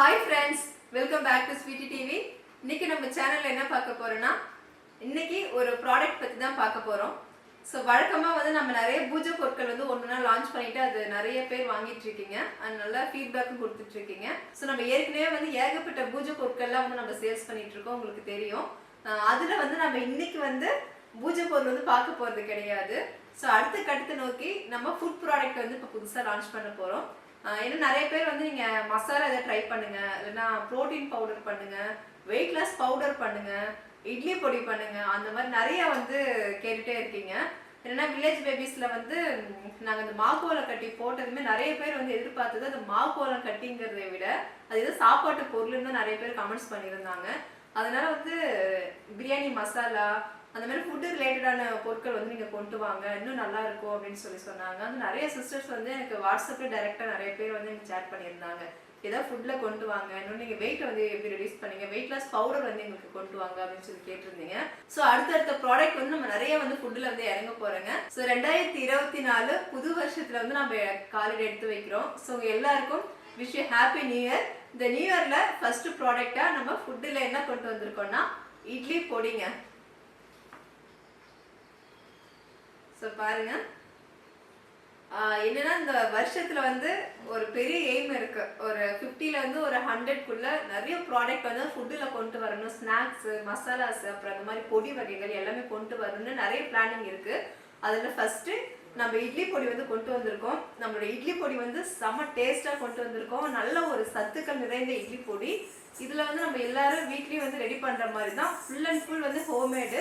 Hi friends welcome back to Sweety TV இன்னைக்கு நம்ம சேனல்ல என்ன பார்க்க போறோம்னா இன்னைக்கு ஒரு ப்ராடக்ட் பத்தி தான் பார்க்க போறோம். ஸோ வழக்கமாக வந்து நம்ம நிறைய பூஜை பொருட்கள் வந்து ஒன்றுனா லான்ச் பண்ணிட்டு அது நிறைய பேர் வாங்கிட்டு இருக்கீங்க. அது நல்ல ஃபீட்பேக்கும் கொடுத்துட்டு இருக்கீங்க. ஸோ நம்ம ஏற்கனவே வந்து ஏகப்பட்ட பூஜை பொருட்கள்லாம் வந்து நம்ம சேல்ஸ் பண்ணிட்டு இருக்கோம் உங்களுக்கு தெரியும். அதில் வந்து நம்ம இன்னைக்கு வந்து பூஜை பொருள் வந்து பார்க்க போறது கிடையாது. ஸோ அடுத்த கட்டத்தை நோக்கி நம்ம ஃபுட் ப்ராடக்ட் வந்து இப்போ புதுசாக லான்ச் பண்ண போகிறோம் ஏன்னா நிறைய பேர் வந்து நீங்கள் மசாலா இதை ட்ரை பண்ணுங்க. இல்லைன்னா ப்ரோட்டீன் பவுடர் பண்ணுங்க. வெயிட் லாஸ் பவுடர் பண்ணுங்க. இட்லி பொடி பண்ணுங்க. அந்த மாதிரி நிறைய வந்து கேட்டுட்டே இருக்கீங்க. என்னன்னா வில்லேஜ் பேபிஸில் வந்து நாங்கள் இந்த மாக்கோலம் கட்டி போட்டதுமே நிறைய பேர் வந்து எதிர்பார்த்தது அந்த மாக்கோலம் கட்டிங்கிறதை விட அது ஏதோ சாப்பாட்டு பொருள்னு தான் நிறைய பேர் கமெண்ட்ஸ் பண்ணியிருந்தாங்க. அதனால வந்து பிரியாணி மசாலா அந்த மாதிரி ஃபுட்டு ரிலேட்டடான பொருட்கள் வந்து நீங்கள் கொண்டு வாங்க. இன்னும் நல்லா இருக்கும் அப்படின்னு சொல்லி சொன்னாங்க. வந்து நிறைய சிஸ்டர்ஸ் வந்து எனக்கு வாட்ஸ்அப்பில் டைரெக்டாக நிறைய பேர் வந்து எனக்கு சேட் பண்ணியிருந்தாங்க. ஏதாவது ஃபுட்டில் கொண்டு வாங்க. இன்னும் நீங்கள் வெயிட் வந்து எப்படி ரெடியூஸ் பண்ணீங்க? வெயிட் லாஸ் பவுடர் வந்து எங்களுக்கு கொண்டு வாங்க அப்படின்னு சொல்லி கேட்டிருந்தீங்க. ஸோ அடுத்தடுத்த ப்ராடக்ட் வந்து நம்ம நிறைய வந்து ஃபுட்டில் வந்து இறங்க போகிறோங்க ஸோ ரெண்டாயிரத்தி இருபத்தி நாலு புது வருஷத்தில் வந்து நம்ம காலையில் எடுத்து வைக்கிறோம். ஸோ எல்லாருக்கும் wish you happy new year இந்த நியூ இயரில் ஃபஸ்ட்டு ப்ராடக்டாக நம்ம ஃபுட்டில் என்ன கொண்டு வந்திருக்கோம்னா இட்லி பொடிங்க ஸோ பாருங்க. என்னன்னா இந்த வருஷத்துல வந்து ஒரு பெரிய எய்ம் இருக்கு. ஒரு ஃபிஃப்டில இருந்து ஒரு ஹண்ட்ரட்குள்ள நிறைய ப்ராடக்ட் வந்து ஃபுட்டில் கொண்டு வரணும். ஸ்நாக்ஸ் மசாலாஸ் அப்புறம் அந்த மாதிரி பொடி வகைகள் எல்லாமே கொண்டு வரணும்னு நிறைய பிளானிங் இருக்கு. அதில் ஃபர்ஸ்ட் நம்ம இட்லி பொடி வந்து கொண்டு வந்திருக்கோம். நம்மளோட இட்லி பொடி வந்து செம டேஸ்ட்டாக கொண்டு வந்திருக்கோம். நல்ல ஒரு சத்துக்கள் நிறைந்த இட்லி பொடி. இதில் வந்து நம்ம எல்லாரும் வீட்லேயும் வந்து ரெடி பண்ணுற மாதிரி தான் ஃபுல் அண்ட் ஃபுல் வந்து ஹோம்மேடு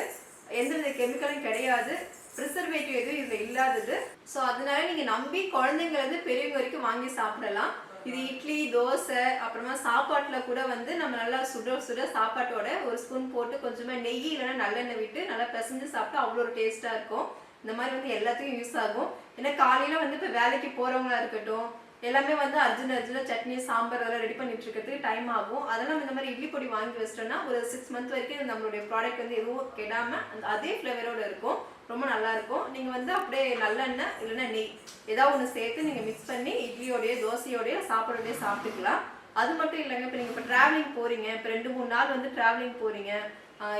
எந்தவித கெமிக்கலும் கிடையாது. ப்ரிசர்வேட்டிவ் எதுவும் இதில் இல்லாதது. ஸோ அதனால நீங்கள் நம்பி குழந்தைங்கள பெரியவங்க வரைக்கும் வாங்கி சாப்பிடலாம். இது இட்லி தோசை அப்புறமா சாப்பாட்டில் கூட வந்து நம்ம நல்லா சுட சுட சாப்பாட்டோட ஒரு ஸ்பூன் போட்டு கொஞ்சமாக நெய் இல்லைன்னா நல்லெண்ணெய் விட்டு நல்லா பிசைஞ்சு சாப்பிட்டா அவ்வளோ ஒரு டேஸ்ட்டாக இருக்கும். இந்த மாதிரி வந்து எல்லாத்துக்கும் யூஸ் ஆகும். ஏன்னா காலையில் வந்து இப்போ வேலைக்கு போகிறவங்களா இருக்கட்டும் எல்லாமே வந்து அர்ஜுன் அர்ஜுன சட்னி சாம்பார் அதெல்லாம் ரெடி பண்ணிட்டு இருக்கிறதுக்கு டைம் ஆகும். அதெல்லாம் இந்த மாதிரி இட்லி பொடி வாங்கி வச்சிட்டோம்னா ஒரு சிக்ஸ் மந்த் வரைக்கும் நம்மளுடைய ப்ராடக்ட் வந்து எதுவும் கெடாம அந்த அதே ஃப்ளேவரோட இருக்கும். ரொம்ப நல்லா இருக்கும் நீங்க வந்து அப்படியே நல்லெண்ணெய் இல்லைன்னா நெய் ஏதாவது ஒன்று சேர்த்து நீங்க மிக்ஸ் பண்ணி இட்லியோடய தோசையோடய சாப்பாடோடய சாப்பிட்டுக்கலாம். அது மட்டும் இல்லைங்க இப்போ நீங்கள் இப்போ ட்ராவலிங் போறீங்க இப்போ ரெண்டு மூணு நாள் வந்து ட்ராவலிங் போறீங்க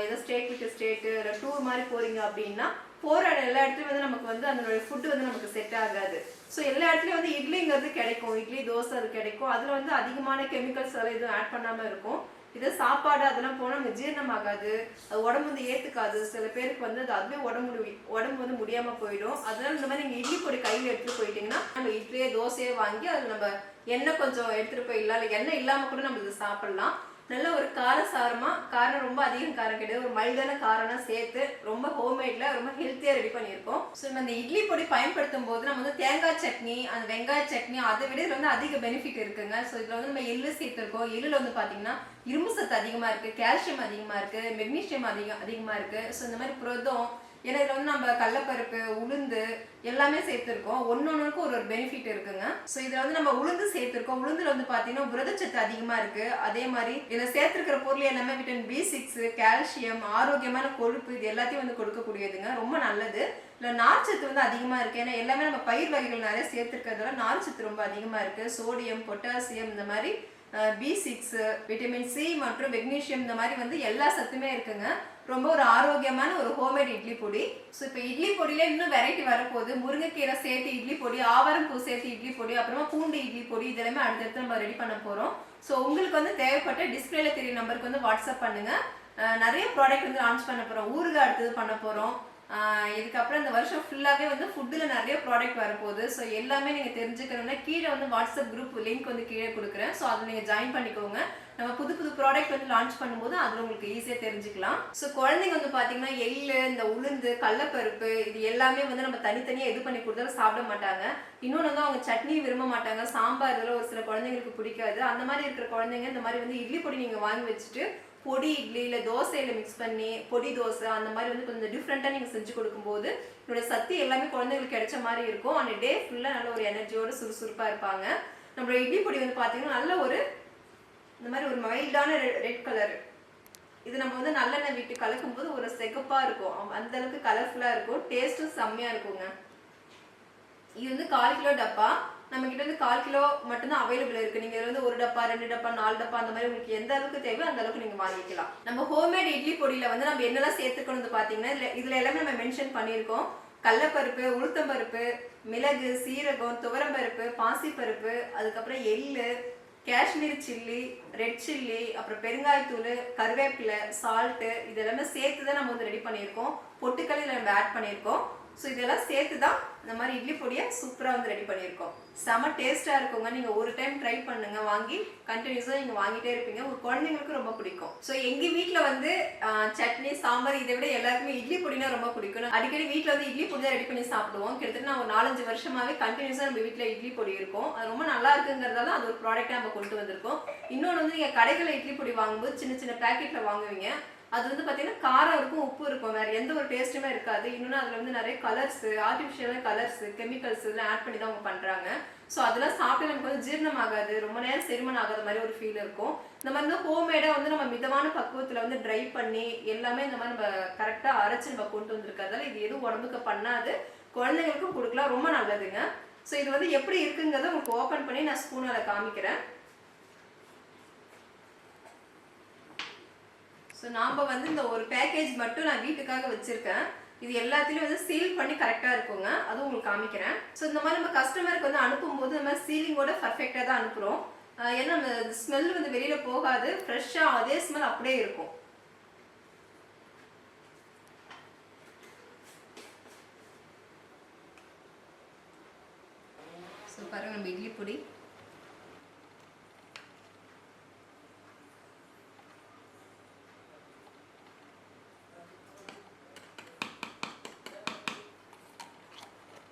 ஏதோ ஸ்டேட் விட்டு ஸ்டேட்டு இல்லை டூர் மாதிரி போறீங்க அப்படின்னா போகிற எல்லா இடத்துலையும் வந்து நமக்கு வந்து அதனுடைய ஃபுட்டு வந்து நமக்கு செட் ஆகாது. ஸோ எல்லா இடத்துலையும் வந்து இட்லிங்கிறது கிடைக்கும். இட்லி தோசை அது கிடைக்கும். அதில் வந்து அதிகமான கெமிக்கல்ஸ் எல்லாம் எதுவும் ஆட் பண்ணாமல் இருக்கும். இதே சாப்பாடு அதெல்லாம் போனால் நமக்கு ஜீரணமாகாது. அது உடம்பு வந்து ஏற்றுக்காது சில பேருக்கு வந்து அது அதுவே உடம்பு உடம்பு வந்து முடியாமல் போயிடும். அதனால இந்த மாதிரி நீங்கள் இட்லி பொடி கையில் எடுத்துகிட்டு போயிட்டீங்கன்னா நம்ம இட்லியே தோசையே வாங்கி அதில் நம்ம எண்ணெய் கொஞ்சம் எடுத்துகிட்டு போயிடலாம். இல்லை எண்ணெய் இல்லாமல் கூட நம்ம இதை சாப்பிட்லாம். நல்ல ஒரு காரசாரமா காரம் ரொம்ப அதிகம் காரம் கிடையாது ஒரு மைல்டான காரம்லாம் சேர்த்து ரொம்ப ஹோம்மேட்ல ரொம்ப ஹெல்த்தியா ரெடி பண்ணியிருக்கோம். ஸோ நம்ம இந்த இட்லி பொடி பயன்படுத்தும் போது நம்ம வந்து தேங்காய் சட்னி அந்த வெங்காய சட்னி அதை விட இதுல வந்து அதிக பெனிஃபிட் இருக்குங்க. ஸோ இதுல வந்து நம்ம எள்ளு சேர்த்துருக்கோம். எள்ளுல வந்து பாத்தீங்கன்னா இரும்பு சத்து அதிகமா இருக்கு கால்சியம் அதிகமா இருக்கு மெக்னீஷியம் அதிகம் அதிகமா இருக்கு. ஸோ இந்த மாதிரி புரதம் ஏன்னா இதில் வந்து நம்ம கடலப்பருப்பு உளுந்து எல்லாமே சேர்த்துருக்கோம். ஒன்னொன்னுக்கும் ஒரு ஒரு பெனிஃபிட் இருக்குங்க. ஸோ இதில் வந்து நம்ம உளுந்து சேர்த்துருக்கோம். உளுந்துல வந்து பார்த்தீங்கன்னா புரதச்சத்து அதிகமாக இருக்குது அதே மாதிரி இதில் சேர்த்துருக்கிற பொருள் எல்லாமே விட்டமின் பி சிக்ஸ் கால்சியம் ஆரோக்கியமான கொழுப்பு இது எல்லாத்தையும் வந்து கொடுக்கக்கூடியதுங்க. ரொம்ப நல்லது. இல்லை நார்ச்சத்து வந்து அதிகமாக இருக்குது ஏன்னா எல்லாமே நம்ம பயிர் வகைகள் நிறைய சேர்த்துருக்கிறதுல நார்ச்சத்து ரொம்ப அதிகமாக இருக்குது சோடியம் பொட்டாசியம் இந்த மாதிரி பி சிக்ஸ் விட்டமின் சி மற்றும் மெக்னீஷியம் இந்த மாதிரி வந்து எல்லா சத்துமே இருக்குங்க. ரொம்ப ஒரு ஆரோக்கியமான ஒரு ஹோம்மேட் இட்லி பொடி. ஸோ இப்போ இட்லி பொடியில இன்னும் வெரைட்டி வரப்போகுது. முருங்கைக்கீரை சேர்த்து இட்லி பொடி ஆவாரம் பூ சேர்த்து இட்லி பொடி அப்புறமா பூண்டு இட்லி பொடி இதெல்லாமே அடுத்தடுத்து நம்ம ரெடி பண்ண போகிறோம் ஸோ உங்களுக்கு வந்து தேவைப்பட்ட டிஸ்பிளேல தெரிய நம்பருக்கு வந்து வாட்ஸ்அப் பண்ணுங்க. நிறைய ப்ராடக்ட் வந்து லான்ச் பண்ண போகிறோம் ஊறுகாய் அடுத்தது பண்ண போகிறோம் இதுக்கப்புறம் இந்த வருஷம் ஃபுல்லாகவே வந்து ஃபுட்டில் நிறைய ப்ராடக்ட் வரப்போகுது. ஸோ எல்லாமே நீங்கள் தெரிஞ்சுக்கணும்னா கீழே வந்து வாட்ஸ்அப் குரூப் லிங்க் வந்து கீழே கொடுக்குறேன். ஸோ அதை நீங்கள் ஜாயின் பண்ணிக்கோங்க. நம்ம புது புது ப்ராடக்ட் வந்து லான்ச் பண்ணும்போது அதில் உங்களுக்கு ஈஸியாக தெரிஞ்சுக்கலாம். ஸோ குழந்தைங்க வந்து பார்த்தீங்கன்னா எள்ளு இந்த உளுந்து கடலப்பருப்பு இது எல்லாமே வந்து நம்ம தனித்தனியாக இது பண்ணி கொடுத்தாலும் சாப்பிட மாட்டாங்க. இன்னொன்று வந்து அவங்க சட்னி விரும்ப மாட்டாங்க. சாம்பார் இதெல்லாம் ஒரு சில குழந்தைங்களுக்கு பிடிக்காது. அந்த மாதிரி இருக்கிற குழந்தைங்க இந்த மாதிரி வந்து இட்லி பொடி நீங்கள் வாங்கி வச்சுட்டு பொடி இட்லி இல்லை தோசையில் மிக்ஸ் பண்ணி பொடி தோசை அந்த மாதிரி வந்து கொஞ்சம் டிஃப்ரெண்ட்டாக நீங்கள் செஞ்சு கொடுக்கும்போது என்னோட சக்தி எல்லாமே குழந்தைங்களுக்கு கிடைச்ச மாதிரி இருக்கும். அந்த டே ஃபுல்லாக நல்ல ஒரு எனர்ஜியோட சுறுசுறுப்பாக இருப்பாங்க. நம்மளோட இட்லி பொடி வந்து பார்த்தீங்கன்னா நல்ல ஒரு இந்த மாதிரி ஒரு மைல்டான ரெட் கலர் இது நம்ம வந்து நல்லெண்ணெய் விட்டு கலக்கும் போது ஒரு சிகப்பாக இருக்கும். அந்தளவுக்கு அந்த அளவுக்கு கலர்ஃபுல்லாக இருக்கும். டேஸ்ட்டும் செம்மையாக இருக்குங்க. இது வந்து கால் கிலோ டப்பா. நம்ம கிட்ட வந்து கால் கிலோ மட்டும்தான் அவைலபிள் இருக்கு. நீங்க இதுல வந்து ஒரு டப்பா ரெண்டு டப்பா நாலு டப்பா அந்த மாதிரி உங்களுக்கு எந்த அளவுக்கு தேவையோ அந்த அளவுக்கு நீங்க வாங்கிக்கலாம். நம்ம ஹோம்மேட் இட்லி பொடியில வந்து நம்ம என்னெல்லாம் சேர்த்துக்கணும் பாத்தீங்கன்னா இதுல இதுல எல்லாமே நம்ம மென்ஷன் பண்ணியிருக்கோம். கடலப்பருப்பு உளுத்தம்பருப்பு மிளகு சீரகம் துவரம்பருப்பு பாசிப்பருப்பு அதுக்கப்புறம் எள்ளு காஷ்மீர் சில்லி ரெட் சில்லி அப்புறம் பெருங்காயத்தூள் கருவேப்பிலை சால்ட்டு இது எல்லாமே சேர்த்து தான் நம்ம வந்து ரெடி பண்ணியிருக்கோம். பொட்டுக்கல்லையில் நம்ம ஆட் பண்ணியிருக்கோம். ஸோ இதெல்லாம் சேர்த்து தான் இந்த மாதிரி இட்லி பொடியை சூப்பராக வந்து ரெடி பண்ணியிருக்கோம். செம டேஸ்ட்டாக இருக்குங்க. நீங்கள் ஒரு டைம் ட்ரை பண்ணுங்க வாங்கி கண்டினியூஸாக நீங்கள் வாங்கிட்டே இருப்பீங்க. உங்கள் குழந்தைங்களுக்கு ரொம்ப பிடிக்கும். ஸோ எங்கள் வீட்டில் வந்து சட்னி சாம்பார் இதை விட எல்லாருக்குமே இட்லி பொடினா ரொம்ப பிடிக்கும் அடிக்கடி வீட்டில் வந்து இட்லி பொடி தான் ரெடி பண்ணி சாப்பிடுவோம். கிட்டத்தட்ட நான் ஒரு நாலஞ்சு வருஷமாவே கண்டினியூஸாக நம்ம வீட்டில் இட்லி பொடி இருக்கும். அது ரொம்ப நல்லா இருக்குங்கிறதால அது ஒரு ப்ராடக்டாக நம்ம கொண்டு வந்திருக்கோம். இன்னொன்று வந்து நீங்கள் கடைகளில் இட்லி பொடி வாங்கும்போது சின்ன சின்ன பேக்கெட்டில் வாங்குவீங்க. அது வந்து பார்த்தீங்கன்னா காரம் இருக்கும் உப்பு இருக்கும். வேறு எந்த ஒரு டேஸ்ட்டுமே இருக்காது. இன்னொன்று அதில் வந்து நிறைய கலர்ஸ் ஆர்டிஃபிஷியலாக கலர்ஸு கெமிக்கல்ஸ் இதெல்லாம் ஆட் பண்ணி தான் அவங்க பண்ணுறாங்க ஸோ அதெல்லாம் சாப்பிட்டு நமக்கு வந்து ஜீரணம் ஆகாது ரொம்ப நேரம் செரிமனம் ஆகாத மாதிரி ஒரு ஃபீல் இருக்கும். இந்த மாதிரி வந்து ஹோம்மேடாக வந்து நம்ம மிதமான பக்குவத்தில் வந்து ட்ரை பண்ணி எல்லாமே இந்த மாதிரி நம்ம கரெக்டாக அரைச்சு நம்ம கொண்டு வந்திருக்கிறதால இது எதுவும் உடம்புக்கு பண்ணாது. குழந்தைங்களுக்கும் கொடுக்கலாம். ரொம்ப நல்லதுங்க. ஸோ இது வந்து எப்படி இருக்குங்கிறத உங்களுக்கு ஓப்பன் பண்ணி நான் ஸ்பூனால் காமிக்கிறேன். ஸோ நாம் வந்து இந்த ஒரு பேக்கேஜ் மட்டும் நான் வீட்டுக்காக வச்சுருக்கேன். இது எல்லாத்துலேயும் வந்து சீல் பண்ணி கரெக்டாக இருக்குங்க. அதுவும் உங்களுக்கு காமிக்கிறேன். ஸோ இந்த மாதிரி நம்ம கஸ்டமருக்கு வந்து அனுப்பும்போது இந்த மாதிரி சீலிங்கோட பர்ஃபெக்டாக தான் அனுப்புகிறோம் ஏன்னா நம்ம ஸ்மெல் வந்து வெளியில் போகாது. ஃப்ரெஷ்ஷாக அதே ஸ்மெல் அப்படியே இருக்கும். ஸோ பாருங்க நம்ம இட்லி பொடி.